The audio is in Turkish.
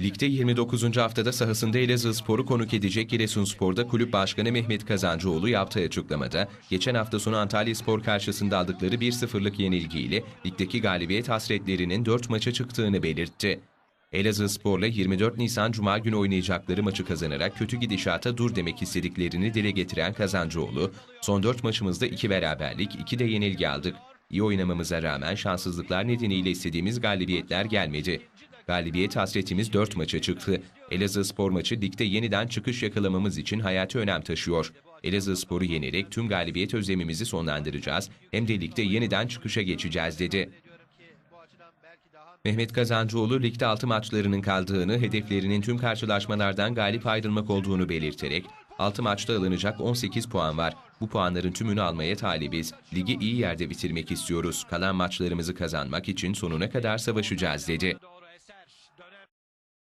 Ligde 29. haftada sahasında Elazığ Spor'u konuk edecek Giresunspor'da kulüp başkanı Mehmet Kazancıoğlu yaptığı açıklamada, geçen hafta sonu Antalya Spor karşısında aldıkları 1-0'lık yenilgiyle ligdeki galibiyet hasretlerinin 4 maça çıktığını belirtti. Elazığ Spor'la 24 Nisan Cuma günü oynayacakları maçı kazanarak kötü gidişata dur demek istediklerini dile getiren Kazancıoğlu, son 4 maçımızda 2 beraberlik, 2 de yenilgi aldık. İyi oynamamıza rağmen şanssızlıklar nedeniyle istediğimiz galibiyetler gelmedi. Galibiyet hasretimiz 4 maça çıktı. Elazığ Spor maçı ligde yeniden çıkış yakalamamız için hayati önem taşıyor. Elazığ Spor'u yenerek tüm galibiyet özlemimizi sonlandıracağız. Hem de ligde yeniden çıkışa geçeceğiz dedi. Mehmet Kazancıoğlu ligde 6 maçlarının kaldığını, hedeflerinin tüm karşılaşmalardan galip ayrılmak olduğunu belirterek 6 maçta alınacak 18 puan var. Bu puanların tümünü almaya talibiz. Ligi iyi yerde bitirmek istiyoruz. Kalan maçlarımızı kazanmak için sonuna kadar savaşacağız dedi.